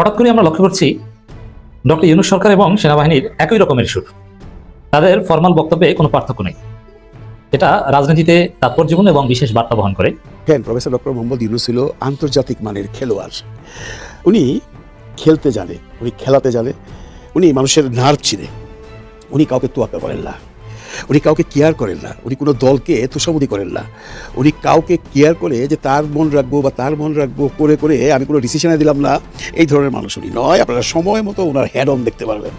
হঠাৎ করে আমরা লক্ষ্য করছি ডক্টর ইউনুস সরকার এবং সেনাবাহিনীর একই রকমের সুর। তাদের ফর্মাল বক্তব্যে কোনো পার্থক্য নেই। এটা রাজনীতিতে তাৎপর্যপূর্ণ এবং বিশেষ বার্তা বহন করে। কেন? প্রফেসর ডক্টর মোহাম্মদ ইউনুস ছিল আন্তর্জাতিক মানের খেলোয়াড়। উনি খেলতে জানে, উনি খেলাতে জানে, উনি মানুষের নার্ভ চিনে। উনি কাউকে তোয়াক্কা করেন না। উনি কাউকে কেয়ার করেন না। উনি কোনো দলকে তোষামুদি করেন না। উনি কাউকে কেয়ার করে যে তার মন রাখব বা তার মন রাখব করে করে আমি কোনো ডিসিশনে দিলাম না। এই ধরনের মানুষ উনি নয়, আপনারা সময় মতো ওনার হেড অন দেখতে পারবেন।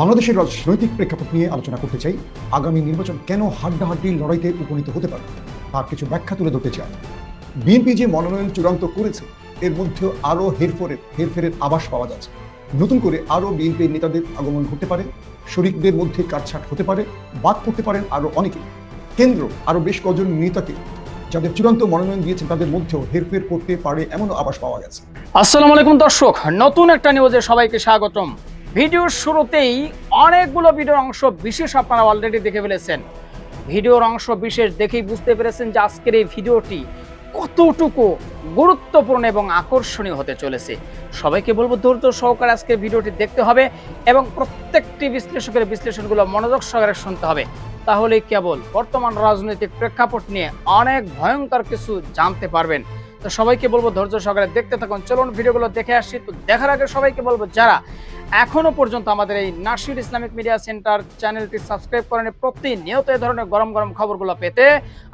বাংলাদেশের রাজনৈতিক প্রেক্ষাপট নিয়ে আলোচনা করতে চাই, আগামী নির্বাচন কেন হাড্ডাহাড্ডি লড়াইতে উপনীত হতে পারে, তার কিছু ব্যাখ্যা তুলে ধরতে চাই। বিএনপি যে মনোনয়ন চূড়ান্ত করেছে, এর মধ্যেও আরও হেরফেরের হেরফেরের আভাস পাওয়া যাচ্ছে। নতুন করে আরও বিএনপির নেতাদের আগমন ঘটতে পারে শরিকদের মধ্যে কাটছাট হতে পারে, বাদ করতে পারেন আরও অনেকে। কেন্দ্র আরও বেশ কজন নেতাকে, যাদের চূড়ান্ত মনোনয়ন দিয়েছেন, তাদের মধ্যেও হেরফের করতে পারে এমনও আভাস পাওয়া গেছে। আসসালামু আলাইকুম দর্শক, নতুন একটা নিউজে সবাইকে স্বাগতম। ভিডিওর শুরুতেই অনেকগুলো ভিডিওর অংশ বিশেষ আপনারা অলরেডি দেখে ফেলেছেন। ভিডিওর অংশ বিশেষ দেখেই বুঝতে পেরেছেন যে আজকের এই ভিডিওটি কতটুকু গুরুত্বপূর্ণ এবং আকর্ষণীয় হতে চলেছে? সবাইকে বলব ধৈর্য সহকারে আজকে ভিডিওটি দেখতে হবে এবং প্রত্যেকটি বিশ্লেষকের বিশ্লেষণগুলো মনোযোগ সহকারে শুনতে হবে। তাহলেই কেবল বর্তমান রাজনৈতিক প্রেক্ষাপট নিয়ে অনেক ভয়ঙ্কর কিছু জানতে পারবেন। তো সবাইকে বলব ধৈর্য সহকারে দেখতে থাকুন। চলুন ভিডিওগুলো দেখে আসি। তো দেখার আগে সবাইকে বলব যারা এখনও পর্যন্ত আমাদের এই নাসির ইসলামিক মিডিয়া সেন্টার চ্যানেলটি সাবস্ক্রাইব করেন, প্রতিনিয়ত এ ধরনের গরম গরম খবরগুলো পেতে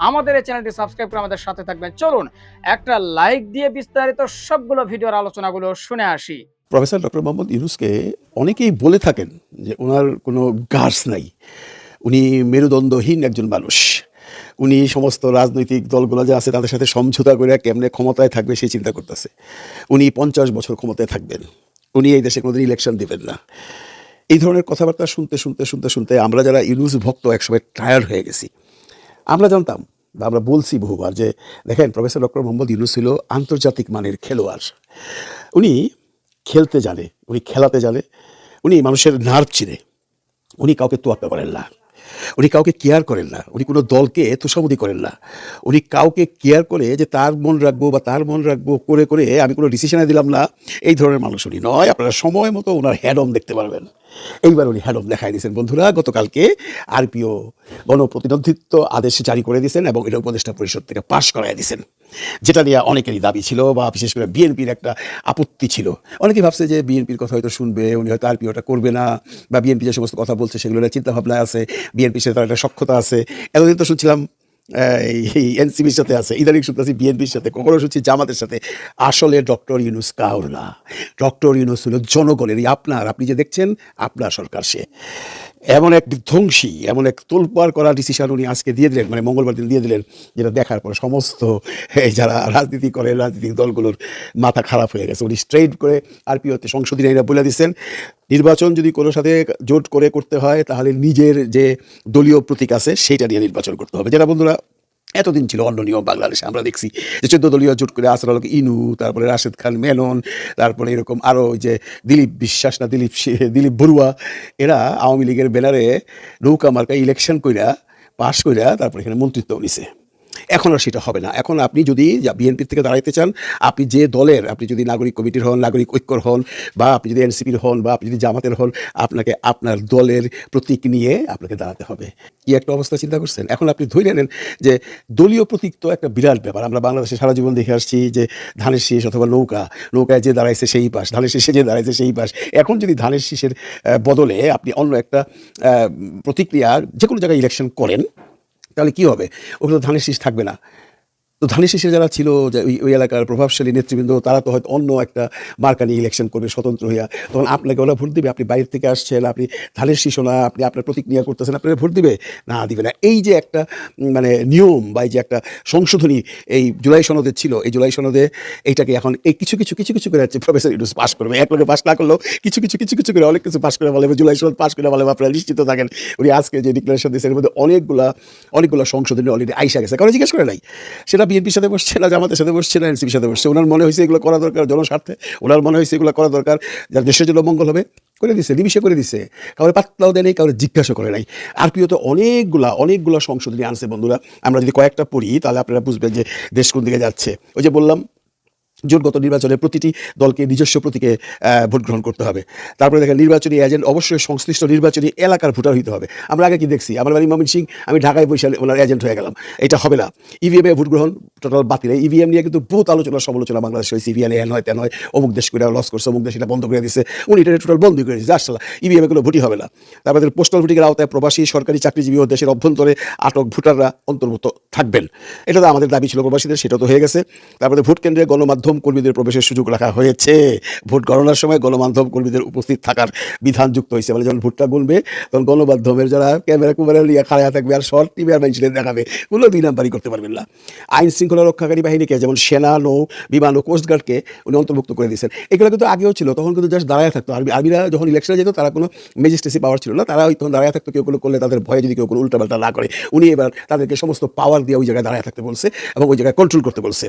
আমাদের এই চ্যানেলটি সাবস্ক্রাইব করে আমাদের সাথে থাকবেন। চলুন, একটা লাইক দিয়ে বিস্তারিত সবগুলো ভিডিওর আলোচনাগুলো শুনে আসি। প্রফেসর ডক্টর মোহাম্মদ ইউনুসকে অনেকেই বলে থাকেন যে ওনার কোনো গার্স নাই। উনি মেরুদণ্ডহীন একজন মানুষ। উনি সমস্ত রাজনৈতিক দলগুলো যে আছে তাদের সাথে সমঝোতা করে কেমনে ক্ষমতায় থাকবে সেই চিন্তা করতেছে। উনি পঞ্চাশ বছর ক্ষমতায় থাকবেন। উনি এই দেশে কোনোদিন ইলেকশন দেবেন না। এই ধরনের কথাবার্তা শুনতে শুনতে শুনতে শুনতে আমরা যারা ইউনুস ভক্ত একসময় টায়ার্ড হয়ে গেছি। আমরা জানতাম বা আমরা বলছি বহুবার যে, দেখেন প্রফেসর ডক্টর মোহাম্মদ ইউনুস ছিল আন্তর্জাতিক মানের খেলোয়াড়। উনি খেলতে জানে, উনি খেলাতে জানে, উনি মানুষের নার্ভ চিনে। উনি কাউকে তোয়াতে পারেন না। উনি কাউকে কেয়ার করেন না। উনি কোনো দলকে তোষামুদি করেন না। উনি কাউকে কেয়ার করে যে তার মন রাখব বা তার মন রাখব করে করে আমি কোনো ডিসিশনে দিলাম না। এই ধরনের মানুষ উনি নয়। আপনারা সময় মতো ওনার অন দেখতে পারবেন। এইবার উনি অন দেখাই দিয়েছেন। বন্ধুরা, গতকালকে আরপিও গণপ্রতিনিধিত্ব আদেশ জারি করে দিয়েছেন এবং এটা উপদেষ্টা পরিষদ থেকে পাশ করাই দিয়েছেন। যেটা নিয়ে অনেকেরই দাবি ছিল বা বিশেষ করে বিএনপির একটা আপত্তি ছিল। অনেকে ভাবছে যে বিএনপির কথা হয়তো শুনবে, উনি হয়তো আর পিওটা করবে না বা বিএনপি যে সমস্ত কথা বলছে সেগুলো চিন্তাভাবনায় চিন্তা ভাবনা আছে, বিএনপি সে তার একটা সক্ষতা আছে। এতদিন তো শুনছিলাম এই এনসিবির সাথে আছে, ইদানিং শুনতেছি বিএনপির সাথে, কখনো শুনছি জামাতের সাথে। আসলে ডক্টর ইউনুস কাউর না ডক্টর ইউনুস হলো জনগণের আপনার, আপনি যে দেখছেন, আপনার সরকার সে। এমন এক বিধ্বংসী এমন এক তোলপাড় করা ডিসিশন উনি আজকে দিয়ে দিলেন মানে মঙ্গলবার দিন দিয়ে দিলেন, যেটা দেখার পরে সমস্ত এই যারা রাজনীতি করে, রাজনৈতিক দলগুলোর মাথা খারাপ হয়ে গেছে। উনি স্ট্রেট করে আরপিওতে আইনরা বলে দিচ্ছেন নির্বাচন যদি কোনো সাথে জোট করে করতে হয়, তাহলে নিজের যে দলীয় প্রতীক আছে সেইটা নিয়ে নির্বাচন করতে হবে। যেটা বন্ধুরা, এতদিন ছিল অন্য নিয়ম বাংলাদেশে, আমরা দেখছি যে চোদ্দ দলীয় জোট করে আসার আলোকে ইনু, তারপরে রাশেদ খান মেনন তারপরে এরকম আরও যে দিলীপ বিশ্বাস না, দিলীপ দিলীপ বড়ুয়া, এরা আওয়ামী লীগের ব্যানারে নৌকা মার্কা ইলেকশন কইরা, পাশ কইরা তারপরে এখানে মন্ত্রিত্ব নিছে। এখন আর সেটা হবে না। এখন আপনি যদি বিএনপির থেকে দাঁড়াইতে চান, আপনি যে দলের, আপনি যদি নাগরিক কমিটির হন, নাগরিক ঐক্যর হন, বা আপনি যদি এনসিপির হন, বা আপনি যদি জামাতের হন, আপনাকে আপনার দলের প্রতীক নিয়ে আপনাকে দাঁড়াতে হবে। কি একটা অবস্থা চিন্তা করছেন? এখন আপনি ধরে নেন যে দলীয় প্রতীক তো একটা বিরাট ব্যাপার। আমরা বাংলাদেশে সারা জীবন দেখে আসছি যে ধানের শীষ অথবা নৌকা, নৌকায় যে দাঁড়াইছে সেই পাশ, ধানের শীষে যে দাঁড়াইছে সেই পাশ। এখন যদি ধানের শীষের বদলে আপনি অন্য একটা প্রতিক্রিয়া যে কোনো জায়গায় ইলেকশন করেন তাহলে কি হবে? ওগুলো ধানের শীষ থাকবে না। তো ধানের শীষে যারা ছিল ওই ওই এলাকার প্রভাবশালী নেতৃবৃন্দ, তারা তো হয়তো অন্য একটা মার্কা নিয়ে ইলেকশন করবে স্বতন্ত্র হইয়া। তখন আপনাকে ওরা ভোট দিবে, আপনি বাইরে থেকে আসছেন, আপনি ধানের শীষও না, আপনি আপনার প্রতিক্রিয়া করতেছেন আপনার ভোট দিবে? না দিবে না। এই যে একটা মানে নিয়ম বা এই যে একটা সংশোধনী এই জুলাই সনদে ছিল, এই জুলাই সনদে এইটাকে এখন এই কিছু কিছু কিছু কিছু করে হচ্ছে প্রফেসর ইউনুস পাস করবে। এক লোকে পাস না করলেও কিছু কিছু কিছু কিছু করে অনেক কিছু পাস করে বলে জুলাই সনদ পাস করে বলে আপনারা নিশ্চিত থাকেন। উনি আজকে যে ডিক্লারেশন দিয়েছেন, এর মধ্যে অনেকগুলা, অনেকগুলো সংশোধনী অলরেডি আইসা গেছে। কারণ জিজ্ঞেস করে নাই, সেটা বিএনপির সাথে বসছে না জামাতের সাথে বসছে না এনসিপির সাথে বসছে ওনার মনে হয়েছে এগুলো করা দরকার জনস্বার্থে, ওনার মনে হয়েছে এগুলো করা দরকার, যার দেশের জন্য মঙ্গল হবে, করে দিছে নিমিশে করে দিছে। কাউরে পাত্তাও দেয় নেই, কাউরে জিজ্ঞাসা করে নাই। আর প্রিয় তো অনেকগুলা অনেকগুলা সংশোধনী আনছে বন্ধুরা। আমরা যদি কয়েকটা পড়ি, তাহলে আপনারা বুঝবেন যে দেশ কোন দিকে যাচ্ছে। ওই যে বললাম জোটগত নির্বাচনে প্রতিটি দলকে নিজস্ব প্রতীকে ভোট গ্রহণ করতে হবে। তারপরে দেখেন, নির্বাচনী এজেন্ট অবশ্যই সংশ্লিষ্ট নির্বাচনী এলাকার ভোটার হইতে হবে। আমরা আগে কি দেখছি? আমার বাড়ি মমিন সিং আমি ঢাকায় বসে ওনার এজেন্ট হয়ে গেলাম। এটা হবে না। ইভিএমে ভোট গ্রহণ টোটাল বাতিল। ইভিএম নিয়ে কিন্তু বহুত আলোচনা, সমালোচনা বাংলাদেশ হয়েছে। ইভিএম এন হয় তেন হয় অমুক দেশ করে লস করছে, অমুক দেশ এটা বন্ধ করে দিচ্ছে উনি এটা টোটাল বন্ধ করে দিচ্ছে আসলে ইভিএমে কোনো ভোটই হবে না। তারপরে পোস্টাল ভোটিংয়ের আওতায় প্রবাসী, সরকারি চাকরিজীবী ও দেশের অভ্যন্তরে আটক ভোটাররা অন্তর্ভুক্ত থাকবেন। এটা তো আমাদের দাবি ছিল প্রবাসীদের, সেটা তো হয়ে গেছে। তারপরে ভোট কেন্দ্রে গণমাধ্যম কর্মীদের প্রবেশের সুযোগ রাখা হয়েছে। ভোট গণনার সময় গণমাধ্যম কর্মীদের উপস্থিত থাকার বিধান যুক্ত হয়েছে মানে যখন ভোটটা গুনবে তখন গণমাধ্যমের যারা ক্যামেরা কুমেরা নিয়ে খাড়া থাকবে আর শর্ট টিভি আর মানুষদের দেখাবে কোনো দুই নাম্বারই করতে পারবেন না। আইন শৃঙ্খলা রক্ষাকারী বাহিনীকে, যেমন সেনা, নৌ, বিমান ও কোস্টগার্ডকে উনি অন্তর্ভুক্ত করে দিয়েছেন। এগুলো কিন্তু আগেও ছিল, তখন কিন্তু জাস্ট দাঁড়ায় থাকতো। আর্মি আর্মিরা যখন ইলেকশনে যেত, তারা কোনো ম্যাজিস্ট্রেসি পাওয়ার ছিল না। তারা ওই তখন দাঁড়ায় থাকতো, কেউ কোনো করলে তাদের ভয়ে যদি কেউ কোনো উল্টাপাল্টা না করে। উনি এবার তাদেরকে সমস্ত পাওয়ার দিয়ে ওই জায়গায় দাঁড়ায় থাকতে বলছে এবং ওই জায়গায় কন্ট্রোল করতে বলছে।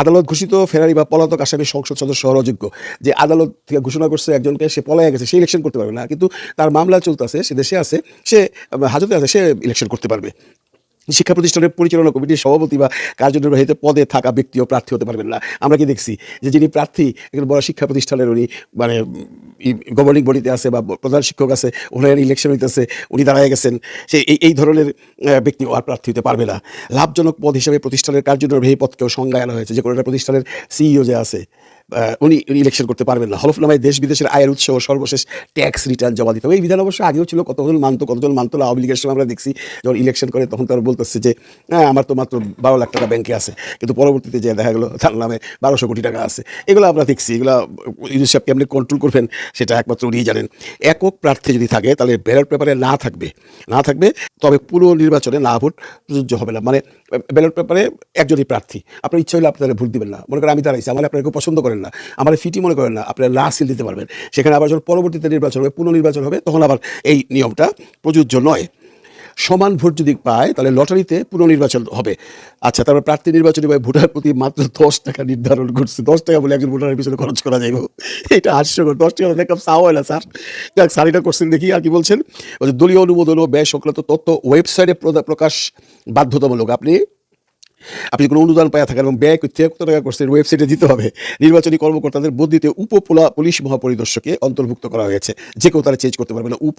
আদালত ঘোষিত ফেরারি বা পলাতক আসামি সংসদ সদস্য হওয়ার অযোগ্য। যে আদালত থেকে ঘোষণা করছে একজনকে, সে পলায় গেছে, সে ইলেকশন করতে পারবে না। কিন্তু তার মামলা চলতেছে, সে দেশে আছে, সে, হাজতে আছে, সে ইলেকশন করতে পারবে। শিক্ষা প্রতিষ্ঠানের পরিচালনা কমিটির সভাপতি বা কার্যনির্বাহীতে পদে থাকা ব্যক্তিও প্রার্থী হতে পারবেন না। আমরা কি দেখছি যে যিনি প্রার্থী, একজন বড় শিক্ষা প্রতিষ্ঠানের উনি মানে গভর্নিং বডিতে আছে বা প্রধান শিক্ষক আছে ওনার ইলেকশন হইতেছে, উনি দাঁড়ায় গেছেন, সে এই এই ধরনের ব্যক্তি আর প্রার্থী হতে পারবে না। লাভজনক পদ হিসেবে প্রতিষ্ঠানের কার্যনির্বাহী পদকেও সংজ্ঞায় আনা হয়েছে। যে কোনো প্রতিষ্ঠানের সিইও যে আছে উনি ইলেকশন করতে পারবেন না। হলফনামায় দেশ বিদেশের আয়ের উৎস ও সর্বশেষ ট্যাক্স রিটার্ন জমা দিতে হবে। এই বিধান অবশ্য আগেও ছিল, কতজন মানতো কতজন মানতো না সময় আমরা দেখছি। যখন ইলেকশন করে তখন তারা বলতেছে যে হ্যাঁ আমার তো মাত্র বারো লাখ টাকা ব্যাংকে আছে। কিন্তু পরবর্তীতে যে দেখা গেলো, তার নামে বারোশো কোটি টাকা আছে। এগুলো আমরা দেখছি। এগুলো ইউনিসেফ আপনি কন্ট্রোল করবেন, সেটা একমাত্র উনিই জানেন। একক প্রার্থী যদি থাকে, তাহলে ব্যালট পেপারে না থাকবে। না থাকবে, তবে পুরো নির্বাচনে না ভোট প্রযোজ্য হবে না। মানে ব্যালট পেপারে একজনই প্রার্থী। আপনার ইচ্ছা হলে আপনারা ভুল দিবেন না। মনে করেন আমি দাঁড়াইছি, আমার আপনারা কেউ পছন্দ করেন না। আমার ফিটি মনে করেন না, আপনারা লাস্ট সিল দিতে পারবেন। সেখানে আবার যখন পরবর্তীতে নির্বাচন হবে, পুনর্নির্বাচন হবে, তখন আবার এই নিয়মটা প্রযোজ্য নয়। সমান ভোট যদি পায় তাহলে লটারিতে পুনর্নির্বাচন হবে। আচ্ছা তারপর প্রার্থী নির্বাচনী ভাই ভোটার প্রতি মাত্র দশ টাকা নির্ধারণ করছে। দশ টাকা বলে একজন ভোটারের পিছনে খরচ করা যাইব। এটা হাস্যকর। দশ টাকা দেখাম চাওয়া হয় না স্যার। যাক স্যার এটা করছেন দেখি আর কি বলছেন। বলছে, দলীয় অনুমোদন ও ব্যয় সংক্রান্ত তথ্য ওয়েবসাইটে প্রকাশ বাধ্যতামূলক। আপনি আপনি কোনো অনুদান পাওয়া থাকেন এবং ব্যয় করতে কত টাকা করছেন ওয়েবসাইটে দিতে হবে। নির্বাচনী কর্মকর্তাদের বদলিতে উপপোলা পুলিশ মহাপরিদর্শককে অন্তর্ভুক্ত করা হয়েছে। যে কেউ তারা চেঞ্জ করতে পারবে না। উপ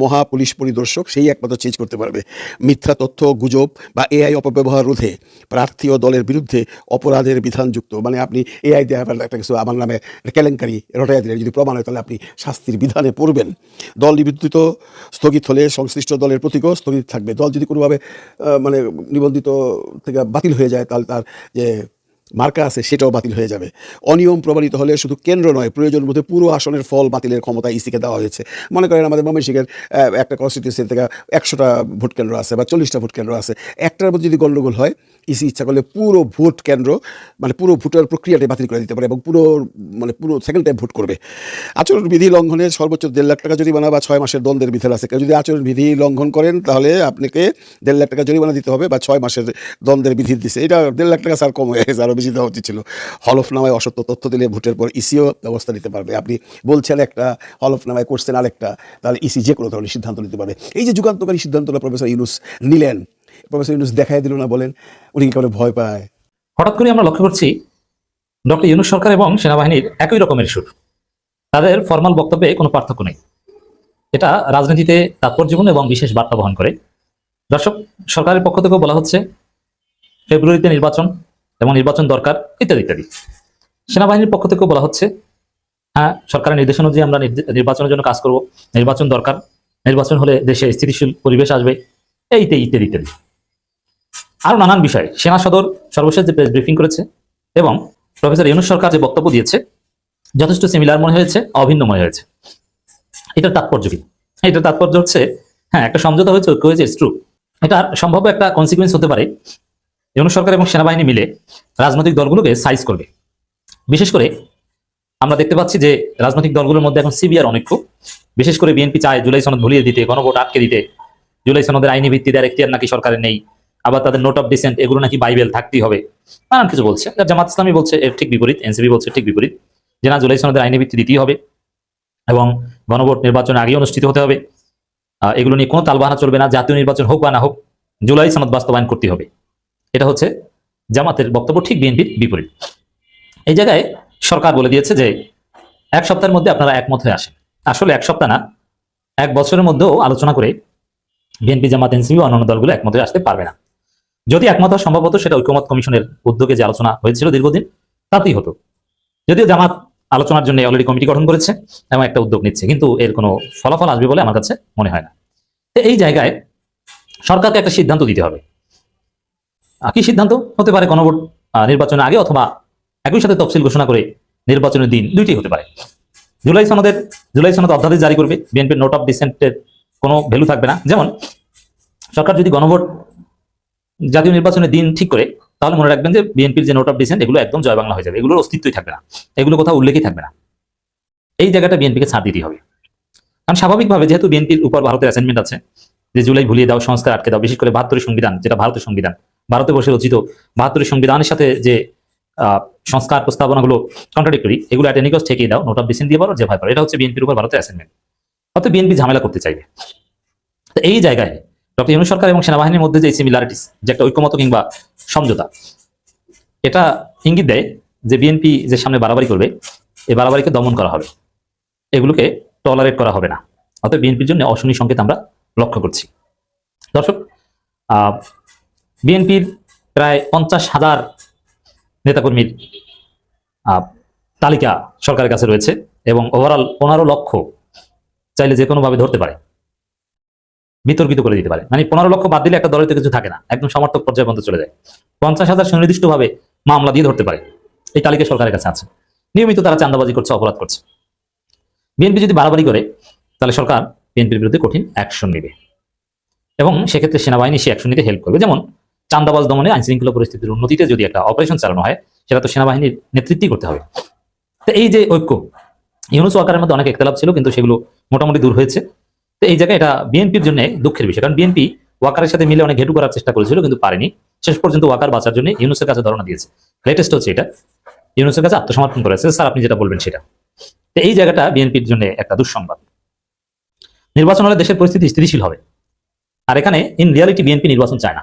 মহা পুলিশ পরিদর্শক সেই একমাত্র চেঞ্জ করতে পারবে। মিথ্যা তথ্য, গুজব বা এআই অপব্যবহার রোধে প্রার্থী ও দলের বিরুদ্ধে অপরাধের বিধানযুক্ত মানে আপনি এআই দেওয়া একটা কিছু, আমার নামে কেলেঙ্কারি, রটাইয়া দিলেন। যদি প্রমাণ হয়, তাহলে আপনি শাস্তির বিধানে পড়বেন। দল নিবন্ধিত স্থগিত হলে সংশ্লিষ্ট দলের প্রতীকও স্থগিত থাকবে। দল যদি কোনোভাবে মানে নিবন্ধিত থেকে বাতিল হয়ে যায়, তাহলে তার যে মার্কা আছে সেটাও বাতিল হয়ে যাবে। অনিয়ম প্রমাণিত হলে শুধু কেন্দ্র নয়, প্রয়োজন মধ্যে পুরো আসনের ফল বাতিলের ক্ষমতা ইসিকে দেওয়া হয়েছে। মনে করেন আমাদের ময়মনসিংহের একটা কনস্টিটিউন্সি থেকে একশোটা ভোট কেন্দ্র আছে বা চল্লিশটা ভোট কেন্দ্র আছে। একটার মধ্যে যদি গণ্ডগোল হয় ইসি ইচ্ছা করলে পুরো ভোট কেন্দ্র মানে পুরো ভোটের প্রক্রিয়াটাই বাতিল করে দিতে পারে এবং পুরো মানে পুরো সেকেন্ড টাইম ভোট করবে। আচরণবিধি লঙ্ঘনে সর্বোচ্চ দেড় লাখ টাকা জরিমানা বা ছয় মাসের দ্বন্দ্বের বিধান আছে। কেউ যদি আচরণবিধি লঙ্ঘন করেন, তাহলে আপনাকে দেড় লাখ টাকা জরিমানা দিতে হবে বা ছয় মাসের দ্বন্দ্বের বিধি দিছে। এটা দেড় লাখ টাকা স্যার কম হয়ে গেছে আরও বেশি দেওয়া উচিত ছিল। হলফনামায় অসত্য তথ্য দিলে ভোটের পর ইসিও ব্যবস্থা নিতে পারবে। আপনি বলছেন একটা, হলফনামায় করছেন আরেকটা, তাহলে ইসি যে কোনো ধরনের সিদ্ধান্ত নিতে পারবে। এই যে যুগান্তকারী সিদ্ধান্তটা প্রফেসর ইউনুস নিলেন প্রফেসর ইউনুস দেখাই দিল না, বলেন, উনি কি করে ভয় পায়? হঠাৎ করে আমরা লক্ষ্য করছি, ডক্টর ইউনুস সরকার এবং সেনাবাহিনীর একই রকমের সুর। তাদের ফর্মাল বক্তব্যে কোনো পার্থক্য নেই। এটা রাজনীতিতে তাৎপর্যপূর্ণ এবং বিশেষ বার্তা বহন করে। দর্শক, সরকারের পক্ষ থেকেও বলা হচ্ছে, ফেব্রুয়ারিতে নির্বাচন এবং নির্বাচন দরকার, ইত্যাদি ইত্যাদি। সেনাবাহিনীর পক্ষ থেকেও বলা হচ্ছে হ্যাঁ সরকারের নির্দেশ অনুযায়ী আমরা নির্বাচনের জন্য কাজ করব। নির্বাচন দরকার। নির্বাচন হলে দেশে স্থিতিশীল পরিবেশ আসবে। এইতে ইত্যাদি ইত্যাদি আরও নানান বিষয়। সেনা সদর সর্বশেষ যে প্রেস ব্রিফিং করেছে এবং প্রফেসর ইউনুস সরকার যে বক্তব্য দিয়েছে, যথেষ্ট সিমিলার মনে হয়েছে, অভিন্ন মনে হয়েছে। এটার তাৎপর্য কি? এটার তাৎপর্য হচ্ছে হ্যাঁ একটা সমঝোতা হয়েছে, ঐক্য হয়েছে ট্রু এটার সম্ভাব্য একটা কনসিকুয়েন্স হতে পারে, ইউনুস সরকার এবং সেনাবাহিনী মিলে রাজনৈতিক দলগুলোকে সাইজ করবে। বিশেষ করে আমরা দেখতে পাচ্ছি যে রাজনৈতিক দলগুলোর মধ্যে এখন সিবিআর অনৈক্য। বিশেষ করে বিএনপি চায় জুলাই সনদ ভুলিয়ে দিতে, গণভোট আটকে দিতে জুলাই সনদের আইনি ভিত্তি দেওয়ার এখতিয়ার নাকি সরকারের নেই। আবার তাদের নোট অফ ডিসেন্ট এগুলো নাকি বাইবেল থাকতেই হবে। নানান কিছু বলছে। আর জামাত ইসলামী বলছে, এর ঠিক বিপরীত, এনসিপি বলছে ঠিক বিপরীত, যে না, জুলাই সনদের আইনি ভিত্তি দিতেই হবে এবং গণভোট নির্বাচন আগে অনুষ্ঠিত হতে হবে। এগুলো নিয়ে কোনো তালবাহানা চলবে না, জাতীয় নির্বাচন হোক বা না হোক, জুলাই সনদ বাস্তবায়ন করতে হবে। এটা হচ্ছে জামাতের বক্তব্য, ঠিক বিএনপির বিপরীত। এই জায়গায় সরকার বলে দিয়েছে যে, এক সপ্তাহের মধ্যে আপনারা একমত হয়ে আসেন। আসলে এক সপ্তাহ না, এক বছরের মধ্যেও আলোচনা করে বিএনপি, জামাত, এনসিপি অন্যান্য দলগুলো একমত আসতে পারবে না। যদি একমত হওয়া সম্ভব সেটা ঐক্যমত কমিশনের উদ্যোগে যে আলোচনা হয়েছিল দীর্ঘদিন, তাতেই হতো। যদিও জামাত আলোচনার জন্য অলরেডি কমিটি গঠন করেছে এবং একটা উদ্যোগ নিচ্ছে, কিন্তু এর কোনো ফলাফল আসবে বলে আমার কাছে মনে হয় না। এই জায়গায় সরকারকে একটা সিদ্ধান্ত দিতে হবে। কি সিদ্ধান্ত? হতে পারে গণভোট নির্বাচনের আগে অথবা একই সাথে তফসিল ঘোষণা করে নির্বাচনের দিন দুইটি হতে পারে। জুলাই সনদের, জুলাই সনদ অধ্যাদেশ জারি করবে বিএনপির নোট অফ ডিসেন্টের কোনো ভ্যালু থাকবে না। যেমন, সরকার যদি গণভোট জাতীয় নির্বাচনের দিন ঠিক করে, তাহলে মনে রাখবেন যে বিএনপির যে নোট অফ ডিসেন্ট এগুলো একদম জয় বাংলা হয়ে যাবে। এগুলোর অস্তিত্বই থাকবে না। এগুলো কোথাও উল্লেখই থাকবে না। এই জায়গাটা বিএনপিকে ছাড় দিতেই হবে। কারণ স্বাভাবিকভাবে যেহেতু বিএনপির উপর ভারতের অ্যাসাইনমেন্ট আছে, যে জুলাই ভুলিয়ে দাও, সংস্কার আটকে দাও, বিশেষ করে বাহাত্তরের সংবিধান, যেটা ভারতের সংবিধান, ভারতে বসে রচিত বাহাত্তরের সংবিধানের সাথে যে সংস্কার প্রস্তাবনাগুলো কন্ট্রাডিক্টরি এগুলো অ্যাটেনিকস ঠেকিয়ে দাও নোট অফ ডিসেন্ট দিয়ে পারো, যে ভয় পারো। এটা হচ্ছে বিএনপির উপর ভারতের অ্যাসাইনমেন্ট অর্থাৎ বিএনপি ঝামেলা করতে চাইবে। তো এই জায়গায় ডক্টর ইউনুস সরকার এবং সেনাবাহিনীর মধ্যে যে সিমিলারিটিস যে একটা ঐক্যমত কিংবা সমঝোতা, এটা ইঙ্গিত দেয় যে বিএনপি যে সামনে বাড়াবাড়ি করবে, এই বাড়াবাড়িকে দমন করা হবে। এগুলোকে টলারেট করা হবে না। অর্থাৎ বিএনপির জন্য অশনি সংকেত আমরা লক্ষ্য করছি। দর্শক বিএনপির প্রায় পঞ্চাশ হাজার নেতাকর্মীর তালিকা সরকারের কাছে রয়েছে এবং ওভারঅল পনেরো লক্ষ চাইলে যে কোনোভাবে ধরতে পারে। বিতর্কিত করে দিতে পারে। মানে পনেরো লক্ষ বাদ দিলে একটা দলের তো কিছু থাকে না। একদম সমর্থক পর্যায়ে পর্যন্ত চলে যায়। পঞ্চাশ হাজার সুনির্দিষ্টভাবে মামলা দিয়ে ধরতে পারে। এই তালিকা সরকারের কাছে আছে। নিয়মিত তারা চাঁদাবাজি করছে, অপরাধ করছে। বিএনপি যদি বাড়াবাড়ি করে, তাহলে সরকার বিএনপির বিরুদ্ধে কঠিন অ্যাকশন নেবে। এবং সেক্ষেত্রে সেনাবাহিনী সে অ্যাকশন নিতে হেল্প করবে। যেমন চান্দাবাজ দমনে আইন শৃঙ্খলা পরিস্থিতির উন্নতিতে যদি একটা অপারেশন চালানো হয়, সেটা তো সেনাবাহিনীর নেতৃত্বই করতে হবে। তো এই যে ঐক্য ইউনুস ওয়াকারের মধ্যে অনেক একতলাপ ছিল, কিন্তু সেগুলো মোটামুটি দূর হয়েছে। তো এই জায়গায় এটা বিএনপির জন্য দুঃখের বিষয়, কারণ বিএনপি ওয়াকারের সাথে মিলে অনেক ঘেটু করার চেষ্টা করেছিল, কিন্তু পারেনি। শেষ পর্যন্ত ওয়াকার বাঁচার জন্য ইউনুসের কাছে ধারণা দিয়েছে। লেটেস্ট হচ্ছে এটা। ইউনুসের কাছে আত্মসমর্পণ করেছে। স্যার, আপনি যেটা বলবেন সেটা। তো এই জায়গাটা বিএনপির জন্য একটা দুঃসংবাদ। নির্বাচন হলে দেশের পরিস্থিতি স্থিতিশীল হবে। আর এখানে ইন রিয়ালিটি বিএনপি নির্বাচন চায় না।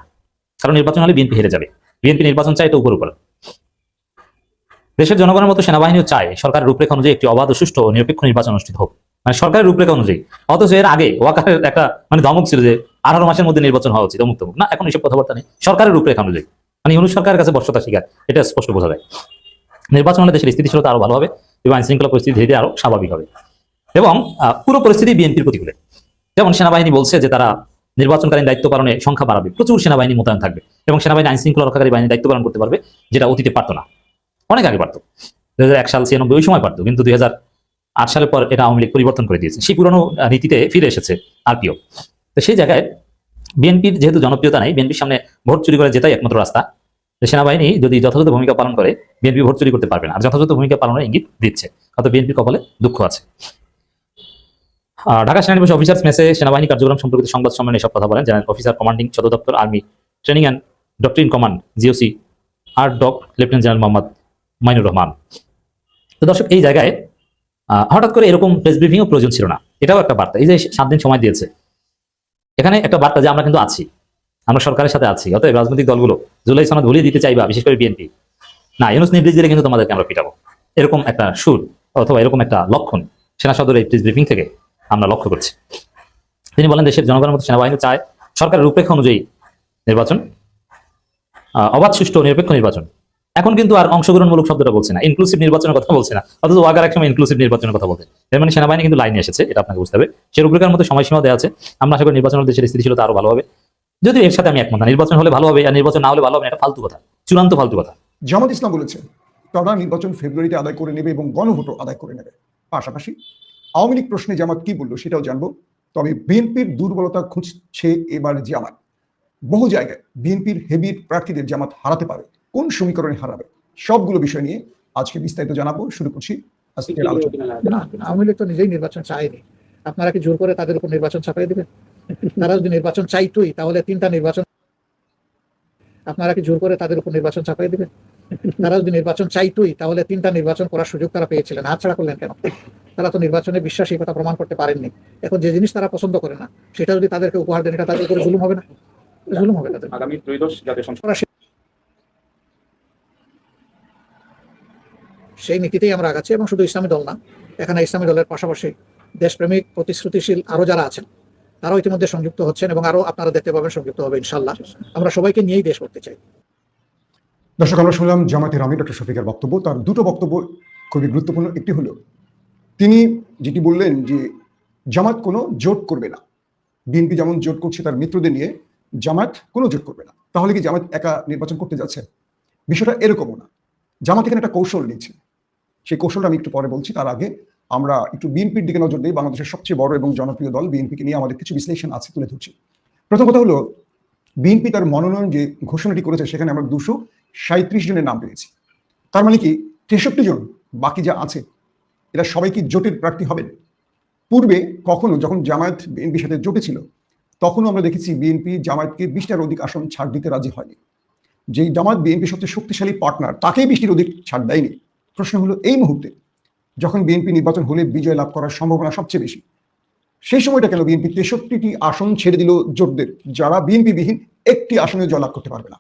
কারণ নির্বাচন হলে বিএনপি হেরে যাবে। বিএনপি নির্বাচন চায় এটা উপর উপর। দেশের জনগণের মতো সেনাবাহিনীও চায় সরকারের রূপরেখা অনুযায়ী একটি অবাধ সুষ্ঠু ও নিরপেক্ষ নির্বাচন অনুষ্ঠিত হোক। মানে সরকারের রূপরেখা অনুযায়ী। অথচ এর আগে ওয়াকারের একটা মানে ধমক ছিল যে আঠারো মাসের মধ্যে নির্বাচন হওয়া উচিত অমুক না, এখন এইসব কথাবার্তা নেই। সরকারের রূপরেখা অনুযায়ী। মানে ইউনুস সরকারের কাছে বর্ষতা শিকার, এটা স্পষ্ট বোঝা যায়। নির্বাচন হলে দেশের স্থিতিশীলতা আরও ভালো হবে এবং আইন শৃঙ্খলা পরিস্থিতি ধীরে ধীরে আরও স্বাভাবিক হবে। এবং পুরো পরিস্থিতি বিএনপির প্রতিকূলে। যেমন সেনাবাহিনী বলছে যে তারা নির্বাচনকালীন দায়িত্ব পালনে সংখ্যা বাড়াবে। প্রচুর সেনাবাহিনী মোতায়েন থাকবে এবং সেনাবাহিনী আইন শৃঙ্খলা রক্ষাকারী বাহিনী দায়িত্ব পালন করতে পারবে, যেটা অতীতে পারতো না। অনেক আগে পারতো। দুই হাজার এক সাল ছিয়ানব্বই ওই সময় পারতো, কিন্তু দুই আট সালের পর এটা আওয়ামী পরিবর্তন করে দিয়েছে। সেই পুরনো নীতিতে ফিরে এসেছে আরপিও। তো সেই জায়গায় বিএনপির যেহেতু জনপ্রিয়তা নাই, বিএনপির সামনে ভোট চুরি করে যেটাই একমাত্র রাস্তা সেনাবাহিনী যদি যথাযথ ভূমিকা পালন করে, বিএনপি ভোট চুরি করতে পারবে না। আর যথাযথ ভূমিকা পালনের ইঙ্গিত দিচ্ছে। হয়তো বিএনপির কপালে দুঃখ আছে। ঢাকা সেনানিবাস অফিসার্স মেসে সেনাবাহিনী কার্যক্রম সম্পর্কিত সংবাদ সম্মেলনে সব কথা বলেন জেনারেল অফিসার কমান্ডিং সদর দপ্তর army training and doctrine command, GOC, আর ডক, লেফটেন্যান্ট জেনারেল মোহাম্মদ মাইনুর রহমান। তো দর্শক, এই জায়গায় হঠাৎ করে এরকম প্রেস ব্রিফিংও প্রয়োজন ছিল না। এটাও একটা বার্তা। এই যে সাত দিন সময় দিয়েছে। এখানে একটা বার্তা যে আমরা কিন্তু আছি। আমরা সরকারের সাথে আছি। অতএব রাজনৈতিক দলগুলো জুলাই সনদ ভুলিয়ে দিতে চাইবা, বিশেষ করে বিএনপি। না, ইউনুস নির্দেশ দিলে কিন্তু তোমাদেরকে আমরা পিটাবো। এরকম একটা সুর অথবা এরকম একটা লক্ষণ সেনা সদরের প্রেস ব্রিফিং থেকে আমরা লক্ষ্য করছি। তিনি বলেন, দেশের জনগণের মতো সেনাবাহিনী চায় সরকারের রূপরেখা অনুযায়ী নির্বাচন। অবাধ, সুষ্ঠু নিরপেক্ষ নির্বাচন। এখন কিন্তু আর অংশগ্রহণমূলক শব্দটা বলছে না ইনক্লুসিভ নির্বাচনের কথা বলছে না। অথচ ওয়াগার এক সময় ইনক্লুসিভ নির্বাচনের কথা বলতে। এর মানে সেনাবাহিনী কিন্তু লাইনে এসেছে, এটা আপনাকে বুঝতে হবে। সে রূপরেখার মতো সময়সীমা দেওয়া আছে। আমরা আশা করি নির্বাচন হলে দেশের স্থিতিশীলতা আরও ভালো হবে। যদিও এর সাথে আমি একমত না, নির্বাচন হলে ভালো হবে আর নির্বাচন না হলে ভালো হবে এটা ফালতু কথা, চূড়ান্ত ফালতু কথা। জামাত ইসলাম বলেছে, তারা নির্বাচন ফেব্রুয়ারিতে আদায় করে নেবে এবং গণভোটও আদায় করে নেবে। পাশাপাশি আওয়ামী লীগ প্রশ্নে জামাত কি বলল সেটাও জানব। তবে বিএনপির দুর্বলতা খুঁজছে এবার জামাত। বহু জায়গায় বিএনপির হেভি প্রার্থীদের জামাত হারাতে পারে। কোন সমীকরণে হারাবে? সবগুলো বিষয় নিয়ে আজকে বিস্তারিত জানাব শুরু করছি আজকের আলোচনা। আওয়ামী লীগ তো নিজেই নির্বাচন চায়নি। আপনারা কি জোর করে তাদের উপর নির্বাচন দেবেন? তারা যদি নির্বাচন চাইতোই তাহলে তিনটা নির্বাচন আপনারা কি জোর করে তাদের উপর নির্বাচন দেবেন? তারা যদি নির্বাচন চাইতোই তাহলে তিনটা নির্বাচন করার সুযোগ তারা পেয়েছিলেন। হাতছাড়া করলেন কেন? তারা তো নির্বাচনে বিশ্বাস এই কথা প্রমাণ করতে পারেননি। এখন যে জিনিস তারা পছন্দ করে না সেটা যদি তাদেরকে উপহার দেন এটা তাদের উপরে জুলুম হবে না? জুলুম হবে তাদের। আগামী ত্রয়োদশ জাতীয় সংসদ সেই নীতিতেই আমরা আগাচ্ছি এবং শুধু ইসলামী দল না, এখানে ইসলামী দলের পাশাপাশি দেশপ্রেমিক, প্রতিশ্রুতিশীল আরও যারা আছেন, তারাও ইতিমধ্যে সংযুক্ত হচ্ছেন এবং আরও আপনারা দেখতে পাবেন সংযুক্ত হবে ইনশাল্লাহ আমরা সবাইকে নিয়েই দেশ করতে চাই। দর্শক, আমরা শুনলাম জামাতের আমি ডক্টর শফিকের বক্তব্য। তার দুটো বক্তব্য খুবই গুরুত্বপূর্ণ। একটি হলো, তিনি যেটি বললেন যে জামাত কোনো জোট করবে না। বিএনপি যেমন জোট করছে তার মিত্রদের নিয়ে, জামাত কোনো জোট করবে না। তাহলে কি জামাত একা নির্বাচন করতে যাচ্ছে? বিষয়টা এরকমও না। জামাত এখানে একটা কৌশল নিয়েছে সেই কৌশলটা আমি একটু পরে বলছি। তার আগে আমরা একটু বিএনপির দিকে নজর দিই। বাংলাদেশের সবচেয়ে বড় এবং জনপ্রিয় দল বিএনপিকে নিয়ে আমাদের কিছু বিশ্লেষণ আছে তুলে ধরছি। প্রথম কথা হলো, বিএনপি তার মনোনয়ন যে ঘোষণাটি করেছে, সেখানে আমরা দুশো সাঁত্রিশ জনের নাম পেয়েছি। তার মানে কি, তেষট্টি জন বাকি যা আছে, এরা সবাই কি জোটের প্রার্থী হবেন? পূর্বে কখনো যখন জামায়াত বিএনপির সাথে জোটে ছিল, তখনও আমরা দেখেছি বিএনপি জামায়াতকে বিশটার অধিক আসন ছাড় দিতে রাজি হয়নি। যে জামায়াত বিএনপির সবচেয়ে শক্তিশালী পার্টনার, তাকেই বৃষ্টির অধিক ছাড় দেয়নি। প্রশ্ন হলো, এই মুহূর্তে যখন বিএনপি নির্বাচন হলে বিজয় লাভ করার সম্ভাবনা সবচেয়ে বেশি, সেই সময়টা কেন বিএনপি তেষট্টিটি আসন ছেড়ে দিল জোটদের, যারা বিএনপি বিহীন একটি আসনে জয়লাভ করতে পারবে না?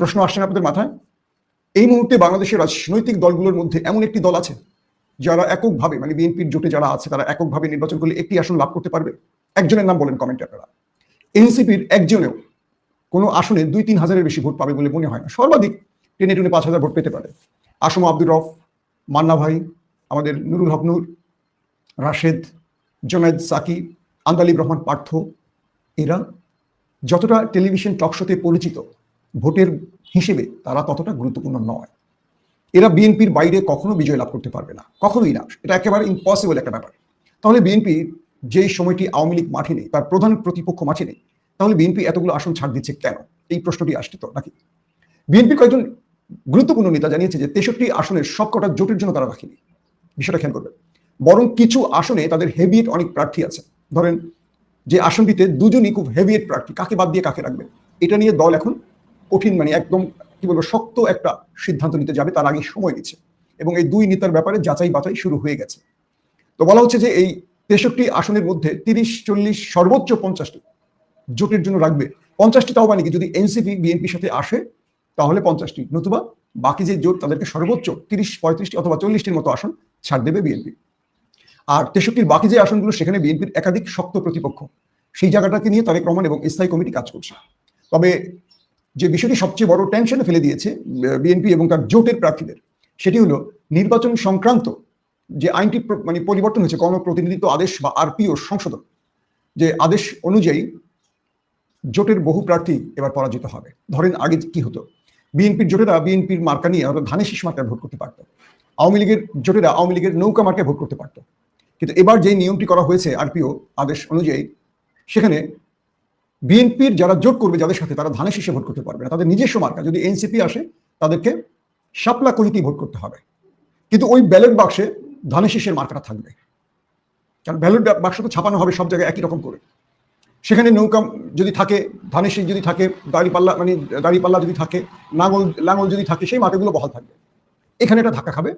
প্রশ্ন আসছে না আপনাদের মাথায়? এই মুহূর্তে বাংলাদেশের রাজনৈতিক দলগুলোর মধ্যে এমন একটি দল আছে, যারা এককভাবে মানে বিএনপির জোটে যারা আছে, তারা এককভাবে নির্বাচন করলে একটি আসন লাভ করতে পারবে? একজনের নাম বলেন কমেন্টে আপনারা। এনসিপির একজনেও কোনো আসনে দুই তিন হাজারের বেশি ভোট পাবে বলে মনে হয় না। সর্বাধিক টেনে টুনে পাঁচ হাজার ভোট পেতে পারে। আসম আব্দুর রফ, মান্না ভাই, আমাদের নুরুল হক রাশেদ জোনায়দ সাকি, আন্দালিব রহমান পার্থ, এরা যতটা টেলিভিশন টকশোতে পরিচিত, ভোটের হিসেবে তারা ততটা গুরুত্বপূর্ণ নয়। এরা বিএনপির বাইরে কখনো বিজয় লাভ করতে পারবে না, কখনোই না, এটা একেবারে ইম্পসিবল একটা ব্যাপার। তাহলে বিএনপি যেই সময়টি আওয়ামী লীগ মাঠে নেই, তার প্রধান প্রতিপক্ষ মাঠে নেই, তাহলে বিএনপি এতগুলো আসন ছাড় দিচ্ছে কেন? এই প্রশ্নটি আসছে তো নাকি? বিএনপির কয়েকজন গুরুত্বপূর্ণ নেতা জানিয়েছে যে তেষট্টি আসনের সবকটা জোটের জন্য তারা রাখেনি বিষয়টা খেয়াল করবেন। বরং কিছু আসনে তাদের হেভিয়েট অনেক প্রার্থী আছে। ধরেন যে আসনটিতে দুজনই খুব হেভিয়েট প্রার্থী, কাকে বাদ দিয়ে কাকে রাখবে এটা নিয়ে দল এখন কঠিন মানে একদম, কি বলব, শক্ত একটা সিদ্ধান্ত নিতে যাবে, তার আগে সময় নিচ্ছে। এবং এই দুই নেতার ব্যাপারে যাচাই বাছাই শুরু হয়ে গেছে। তো বলা হচ্ছে যে এই তেষট্টি আসনের মধ্যে তিরিশ, চল্লিশ, সর্বোচ্চ পঞ্চাশটি জোটের জন্য রাখবে। পঞ্চাশটি তাও মানে কি যদি এনসিপি, বিএনপির সাথে আসে তাহলে পঞ্চাশটি। নতুবা বাকি যে জোট, তাদেরকে সর্বোচ্চ তিরিশ, পঁয়ত্রিশটি অথবা চল্লিশটির মতো আসন ছাড় দেবে বিএনপি। আর তেষট্টির বাকি যে আসনগুলো, সেখানে বিএনপির একাধিক শক্ত প্রতিপক্ষ। সেই জায়গাটাকে নিয়ে তারেক রহমান এবং স্থায়ী কমিটি কাজ করছে। তবে যে বিষয়টি সবচেয়ে বড় টেনশনে ফেলে দিয়েছে বিএনপি এবং তার জোটের প্রার্থীদের, সেটি হলো নির্বাচন সংক্রান্ত যে আইনটি মানে পরিবর্তন হয়েছে, গণপ্রতিনিধিত্ব আদেশ বা আরপিও সংশোধন, যে আদেশ অনুযায়ী জোটের বহু প্রার্থী এবার পরাজিত হবে। ধরেন আগে কি হতো? বিএনপির জোটেরা বিএনপির মার্কা নিয়ে হয়তো ধানের শীষ মার্কায় ভোট করতে পারতো। আওয়ামী লীগের জোটেরা আওয়ামী লীগের নৌকা মার্কায় ভোট করতে পারতো। কিন্তু এবার যে নিয়মটি করা হয়েছে আরপিও আদেশ অনুযায়ী, সেখানে বিএনপির যারা জোট করবে যাদের সাথে তারা ধানের শীষে ভোট করতে পারবে না। তাদের নিজস্ব মার্কা, যদি এনসিপি আসে, তাদেরকে শাপলা কলিতেই ভোট করতে হবে। কিন্তু ওই ব্যালট বাক্সে ধানের শীষের মার্কাটা থাকবে। কারণ ব্যালট বাক্স তো ছাপানো হবে সব জায়গায় একই রকম করে। সেখানে নৌকা যদি থাকে, ধানের শীষ যদি থাকে, দাড়িপাল্লা মানে দাড়িপাল্লা যদি থাকে নাঙল লাঙল যদি থাকে, সেই মার্কাগুলো বহাল থাকবে। এখানে একটা ধাক্কা খাবে।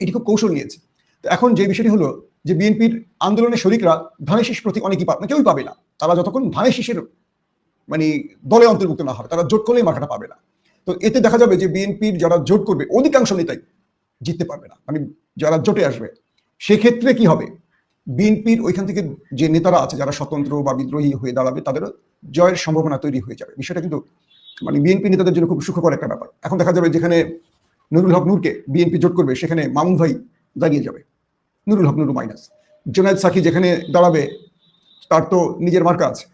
এটি খুব কৌশল নিয়েছে। তো এখন যে বিষয়টি হলো যে বিএনপির আন্দোলনের শরিকরা ধানের শীষ প্রতি অনেকেই পাবে না কেউই পাবে না। তারা যতক্ষণ ধানের শীষের মানে দলে অন্তর্ভুক্ত না হবে, তারা জোট করলেই মার্কাটা পাবে না। তো এতে দেখা যাবে যে বিএনপির যারা জোট করবে, অধিকাংশ নেতাই জিততে পারবে না। মানে যারা জোটে আসবে, সেক্ষেত্রে কি হবে? বিএনপির ওইখান থেকে যে নেতারা আছে, যারা স্বতন্ত্র বা বিদ্রোহী হয়ে দাঁড়াবে, তাদেরও জয়ের সম্ভাবনা তৈরি হয়ে যাবে। বিষয়টা কিন্তু মানে বিএনপি নেতাদের জন্য খুব সুখকর একটা ব্যাপার। এখন দেখা যাবে যেখানে নুরুল হক নূরকে বিএনপি জোট করবে, সেখানে মামুন ভাই দাঁড়িয়ে যাবে। নুরুল হক, নুরু মাইনাস। জোনায়দ সাকি যেখানে দাঁড়াবে, তার তো নিজের মার্কা আছে।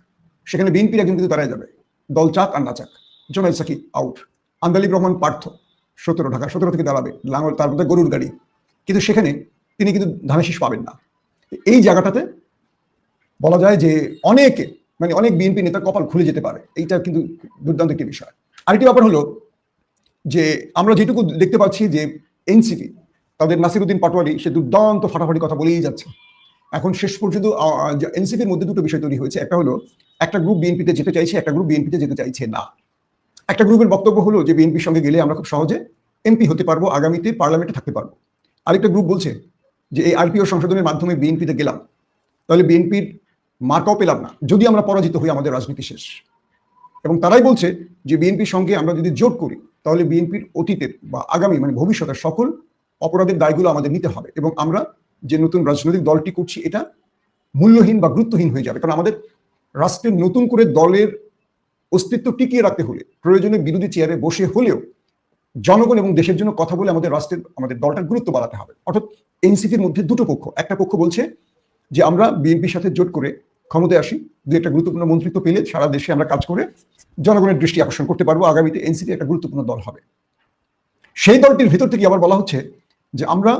সেখানে বিএনপির একজন কিন্তু দাঁড়ায় যাবে। দল চাক আর না চাক। জোনায়দ সাকি আউট আন্দালিব রহমান পার্থ, সতেরো ঢাকা, সতেরো থেকে দাঁড়াবে। লাঙল, তার মধ্যে গরুর গাড়ি। কিন্তু সেখানে তিনি কিন্তু ধানের শীষ পাবেন না। এই জায়গাটাতে বলা যায় যে অনেকে মানে অনেক বিএনপি নেতার কপাল খুলে যেতে পারে। এইটা কিন্তু দুর্দান্ত একটি বিষয়। আরেকটি ব্যাপার হলো যে আমরা যেটুকু দেখতে পাচ্ছি যে এনসিপি তাদের নাসিরুদ্দিন পাটোয়ারি, সে দুর্দান্ত ফাটাফাটি কথা বলেই যাচ্ছে। এখন শেষ পর্যন্ত এনসিপির মধ্যে দুটো বিষয় তৈরি হয়েছে। একটা হলো, একটা গ্রুপ বিএনপিতে যেতে চাইছে, একটা গ্রুপ বিএনপিতে যেতে চাইছে না। একটা গ্রুপের বক্তব্য হলো যে বিএনপির সঙ্গে গেলে আমরা খুব সহজে এমপি হতে পারব, আগামীতে পার্লামেন্টে থাকতে পারব। আরেকটা গ্রুপ বলছে যে এই আরপিও সংশোধনের মাধ্যমে বিএনপিতে গেলাম, তাহলে বিএনপির মার্কাও পেলাম না, যদি আমরা পরাজিত হই আমাদের রাজনীতি শেষ। এবং তারাই বলছে যে বিএনপির সঙ্গে আমরা যদি জোট করি, তাহলে বিএনপির অতীতের বা আগামী মানে ভবিষ্যতের সকল অপরাধের দায়গুলো আমাদের নিতে হবে এবং আমরা যে নতুন রাজনৈতিক দলটি করছি, এটা মূল্যহীন বা গুরুত্বহীন হয়ে যাবে। কারণ আমাদের রাষ্ট্রের নতুন করে দলের অস্তিত্ব টিকিয়ে রাখতে হলে, প্রয়োজনে বিরোধী চেয়ারে বসে হলেও জনগণ এবং দেশের জন্য কথা বলে আমাদের রাষ্ট্রের, আমাদের দলটার গুরুত্ব বাড়াতে হবে। অর্থাৎ এনসিপির মধ্যে দুটো পক্ষ। একটা পক্ষ বলছে যে আমরা বিএনপির সাথে জোট করে ক্ষমতায় আসি। দু একটা গুরুত্বপূর্ণ মন্ত্রিত্ব পেলে সারা দেশে আমরা কাজ করে জনগণের দৃষ্টি আকর্ষণ করতে পারব। আগামীতে এনসিপি একটা গুরুত্বপূর্ণ দল হবে। সেই দলটির ভিতর থেকে আবার বলা হচ্ছে যে আমরা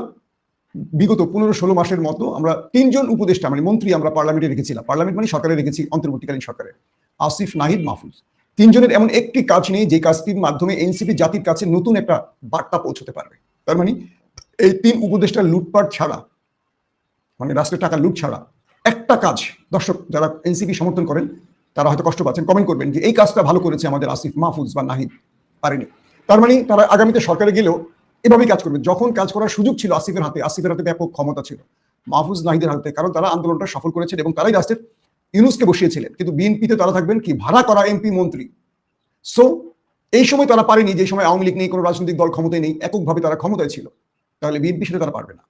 বিগত পনেরো ষোলো মাসের মতো আমরা তিনজন উপদেষ্টা মানে মন্ত্রী আমরা পার্লামেন্টে রেখেছিলাম। পার্লামেন্ট মানে সরকারে রেখেছি, অন্তর্বর্তীকালীন সরকারে। আসিফ, নাহিদ, মাহফুজ। তিনজনের এমন একটি কাজ নেই যে কাজটির মাধ্যমে এনসিপি জাতির কাছে নতুন একটা বার্তা পৌঁছতে পারবে। তার মানে এই তিন উপদেষ্টার লুটপাট ছাড়া মানে রাষ্ট্রের টাকা লুট ছাড়া, একটা কাজ, দর্শক যারা এনসিপি সমর্থন করেন, তারা হয়তো কষ্ট পাচ্ছেন কমেন্ট করবেন যে এই কাজটা ভালো করেছে আমাদের আসিফ মাহফুজ বা নাহিদ, পারেনি। তার মানে তারা আগামীতে সরকারে গেলেও এভাবেই কাজ করবে। যখন কাজ করার সুযোগ ছিল আসিফের হাতে আসিফের হাতে ব্যাপক ক্ষমতা ছিল, মাহফুজ নাহিদের হাতে, কারণ তারা আন্দোলনটা সফল করেছেন এবং তারাই রাষ্ট্রের ইউনুসকে বসিয়েছিলেন। কিন্তু বিএনপিতে তারা থাকবেন কি? ভাড়া করা এমপি মন্ত্রী। সো এই সময় তারা পারেনি, যে সময় আওয়ামী লীগ নেই কোনো রাজনৈতিক দল ক্ষমতায় নেই, এককভাবে তারা ক্ষমতায় ছিল। তাহলে বিএনপি সাথে তারা পারবে না।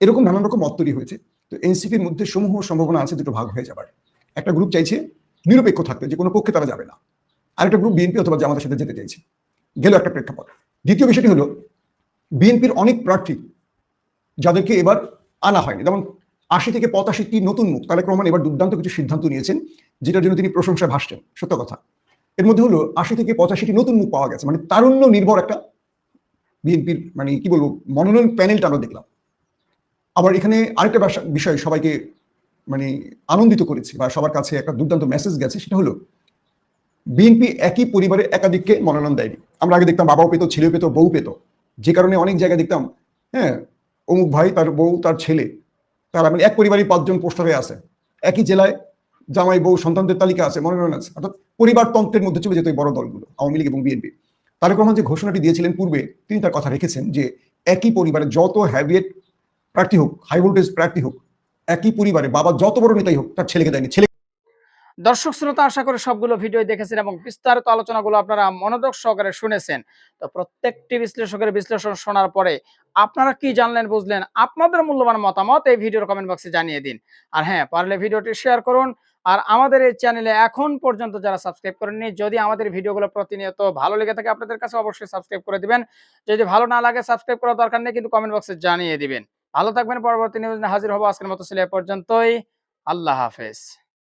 এরকম নানান রকম মত তৈরি হয়েছে। তো এনসিপির মধ্যে সমূহ সম্ভাবনা আছে, দুটো ভাগ হয়ে যাবার। একটা গ্রুপ চাইছে নিরপেক্ষ থাকতে, যে কোনো পক্ষে তারা যাবে না। আরেকটা গ্রুপ বিএনপি অথবা জামাতের সাথে যেতে চাইছে। গেল একটা প্রেক্ষাপট। দ্বিতীয় বিষয়টি হলো, বিএনপির অনেক প্রার্থী যাদেরকে এবার আনা হয়নি। যেমন আশি থেকে পঁচাশিটি নতুন মুখ, তারেক রহমান এবার দুর্দান্ত কিছু সিদ্ধান্ত নিয়েছেন, যেটার জন্য তিনি প্রশংসায় ভাসছেন। সত্য কথা। এর মধ্যে হলো, আশি থেকে পঁচাশিটি নতুন মুখ পাওয়া গেছে। মানে তারুণ্য নির্ভর একটা বিএনপির মানে কি বলব, মনোনয়ন প্যানেলটা আমরা দেখলাম। আবার এখানে আরেকটা বিষয় সবাইকে মানে আনন্দিত করেছে বা সবার কাছে একটা দুর্দান্ত মেসেজ গেছে, সেটা হলো, বিএনপি একই পরিবারে একাধিককে মনোনয়ন দেয়নি। আমরা আগে দেখতাম বাবাও পেত, ছেলেও পেতো বউ পেত। যে কারণে অনেক জায়গায় দেখতাম হ্যাঁ অমুক ভাই তার বউ, তার ছেলে, তারা মানে এক পরিবারই পাঁচজন পোস্টারে আছে। একই জেলায় জামাই বউ সন্তানদের তালিকা আছে, মনোনয়ন আছে। অর্থাৎ পরিবারতন্ত্রের মধ্যে চলে যেত এই বড় দলগুলো, আওয়ামী লীগ এবং বিএনপি। তারেক রহমান যে ঘোষণাটি দিয়েছিলেন পূর্বে, তিনি তার কথা রেখেছেন যে একই পরিবারে যত হ্যাভিয়েট প্রার্থী হোক হাই ভোল্টেজ প্রার্থী হোক, একই পরিবারে বাবা যত বড় নেতাই হোক, তার ছেলেকে দেয়নি। ছেলে দর্শক, শ্রোতা, আশা করে সবগুলো ভিডিও দেখেছেন এবং বিস্তারিত আলোচনাগুলো আপনারা মনোযোগ সহকারে শুনেছেন। তো প্রত্যেকটি বিশ্লেষকের বিশ্লেষণ শোনার পরে আপনারা কি জানলেন, বুঝলেন? আপনাদের মূল্যবান মতামত এই ভিডিওর কমেন্ট বক্সে জানিয়ে দিন। আর হ্যাঁ পারলে ভিডিওটি শেয়ার করুন। আর আমাদের এই চ্যানেলে এখন পর্যন্ত যারা সাবস্ক্রাইব করেননি, যদি আমাদের ভিডিওগুলো প্রতিনিয়ত ভালো লেগে থাকে, আপনাদের কাছে অবশ্যই সাবস্ক্রাইব করে দিবেন। যদি ভালো না লাগে সাবস্ক্রাইব করার দরকার নেই, কিন্তু কমেন্ট বক্সে জানিয়ে দিবেন। ভালো থাকবেন, পরবর্তী নিউজ হাজির হব আজকের মতো। ছিল পর্যন্তই। আল্লাহ হাফেজ।